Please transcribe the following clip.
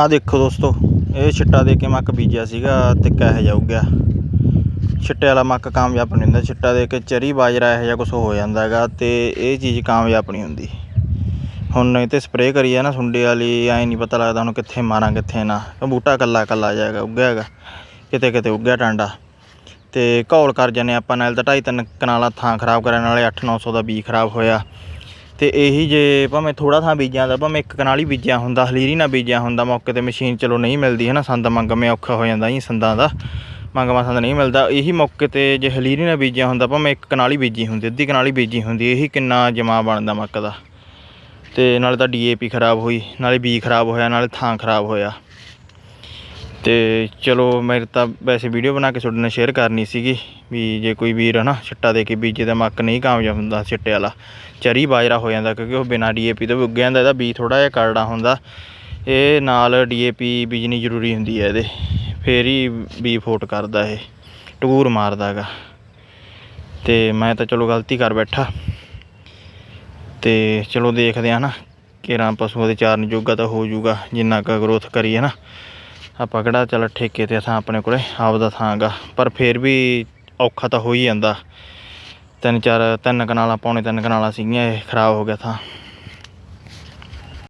ਆਹ ਦੇਖੋ ਦੋਸਤੋ, ਇਹ ਛਿੱਟਾ ਦੇ ਕੇ ਮੱਕ ਬੀਜਿਆ ਸੀਗਾ ਤੇ ਕਹਿ ਜਾਊ ਗਿਆ ਛਿੱਟੇ ਵਾਲਾ ਮੱਕ ਕਾਮਯਾਬ ਨਹੀਂ ਹੁੰਦਾ, ਛਿੱਟਾ ਦੇ ਕੇ ਚਰੀ ਬਾਜਰਾ ਇਹੋ ਜਿਹਾ ਕੁਝ ਹੋ ਜਾਂਦਾ ਹੈਗਾ ਤੇ ਇਹ ਚੀਜ਼ ਕਾਮਯਾਬ ਨਹੀਂ ਹੁੰਦੀ। ਹੁਣ ਇਹ ਤੇ ਸਪਰੇਅ ਕਰੀ ਆ ਨਾ ਸੁੰਡੇ ਵਾਲੀ, ਐ ਨਹੀਂ ਪਤਾ ਲੱਗਦਾ ਹੁਣ ਕਿੱਥੇ ਮਾਰਾਂ, ਕਿੱਥੇ ਨਾ। ਉਹ ਬੂਟਾ ਕੱਲਾ ਕੱਲਾ ਜਾਏਗਾ ਉੱਗਿਆ ਹੈਗਾ, ਕਿਤੇ ਕਿਤੇ ਉੱਗਿਆ ਟਾਂਡਾ। ਤੇ ਘੌਲ ਕਰ ਜਾਂਦੇ ਆਪਾਂ, ਨਾਲ ਤਾਂ ਢਾਈ ਤਿੰਨ ਕਨਾਲਾਂ ਥਾਂ ਖਰਾਬ ਕਰਨ ਵਾਲੇ 8-900 ਦਾ ਬੀਜ ਖਰਾਬ ਹੋਇਆ। ਤੇ ਇਹੀ ਜੇ ਭਾਵੇਂ ਥੋੜਾ ਥਾਂ ਬੀਜਿਆ ਹੁੰਦਾ ਭਾਵੇਂ ਇੱਕ ਕਨਾਲ ਹੀ ਬੀਜਿਆ ਹੁੰਦਾ, ਹਲੀਰੀ ਨਾਲ ਬੀਜਿਆ ਹੁੰਦਾ, ਮੌਕੇ ਤੇ ਮਸ਼ੀਨ ਚਲੋ ਨਹੀਂ ਮਿਲਦੀ ਹੈ ਨਾ ਸੰਦ ਮੰਗਮੇ ਔਖਾ ਹੋ ਜਾਂਦਾ ਜੀ ਸੰਦਾਂ ਦਾ ਮੰਗਮਾ ਸੰਦ ਨਹੀਂ ਮਿਲਦਾ, ਇਹੀ ਮੌਕੇ ਤੇ ਜੇ ਹਲੀਰੀ ਨਾਲ ਬੀਜਿਆ ਹੁੰਦਾ, ਭਾਵੇਂ ਇੱਕ ਕਨਾਲੀ ਬੀਜੀ ਹੁੰਦੀ, ਅੱਧੀ ਕਨਾਲੀ ਬੀਜੀ ਹੁੰਦੀ, ਇਹੀ ਕਿੰਨਾ ਜਮਾ ਬਣਦਾ ਮੱਕ ਦਾ। ਤੇ ਨਾਲੇ ਤਾਂ ਡੀਏਪੀ ਖਰਾਬ ਹੋਈ, ਨਾਲੇ ਬੀ ਖਰਾਬ ਹੋਇਆ, ਨਾਲੇ ਥਾਂ ਖਰਾਬ ਹੋਇਆ। ਤੇ ਚਲੋ ਮੇਰੇ ਤਾਂ ਵੈਸੇ ਵੀਡੀਓ ਬਣਾ ਕੇ ਤੁਹਾਡੇ ਨਾਲ ਸ਼ੇਅਰ ਕਰਨੀ ਸੀਗੀ ਵੀ ਜੇ ਕੋਈ ਵੀਰ ਹਨਾ ਛਿੱਟਾ ਦੇ ਕੇ ਬੀਜੇ ਤਾਂ ਮੱਕ ਨਹੀਂ ਕਾਮਯਾਬ ਹੁੰਦਾ ਛਿੱਟੇ ਵਾਲਾ। ਚਰੀ ਬਾਜਰਾ ਹੋ ਜਾਂਦਾ ਕਿਉਂਕਿ ਉਹ ਬਿਨਾਂ ਡੀਏਪੀ ਤੋਂ ਉੱਗ ਜਾਂਦਾ, ਇਹਦਾ ਬੀ ਥੋੜਾ ਜਿਹਾ ਕਰੜਾ ਹੁੰਦਾ। ਇਹ ਨਾਲ ਡੀਏਪੀ ਬੀਜਣੀ ਜ਼ਰੂਰੀ ਹੁੰਦੀ ਹੈ ਇਹਦੇ। ਫੇਰ ਹੀ ਬੀ ਫੋਟ ਕਰਦਾ ਇਹ ਟਗੂਰ ਮਾਰਦਾ ਹੈਗਾ। ਤੇ ਮੈਂ ਤਾਂ ਚਲੋ ਗਲਤੀ ਕਰ ਬੈਠਾ। ਤੇ ਚਲੋ ਦੇਖਦੇ ਆ ਨਾ ਕਿਰਾਂ ਪਸ਼ੂਆਂ ਦੇ ਚਾਰਨ ਜੋਗਾ ਤਾਂ ਹੋ ਜਾਊਗਾ, ਜਿੰਨਾ ਕੁ ਗਰੋਥ ਕਰੀ ਹੈ ਨਾ ਆਪਾਂ ਕਿਹੜਾ ਚੱਲ ਠੇਕੇ ਤੇ ਥਾਂ ਆਪਣੇ ਕੋਲੇ, ਆਪਦਾ ਥਾਂ ਗਾ। ਪਰ ਫੇਰ ਵੀ ਔਖਾ ਤਾਂ ਹੋ ਹੀ ਜਾਂਦਾ। ਤਿੰਨ ਚਾਰ, ਤਿੰਨ ਕਨਾਲਾਂ, ਪੌਣੇ ਤਿੰਨ ਕਨਾਲਾਂ ਸੀਗੀਆਂ, ਇਹ ਖਰਾਬ ਹੋ ਗਿਆ ਥਾਂ।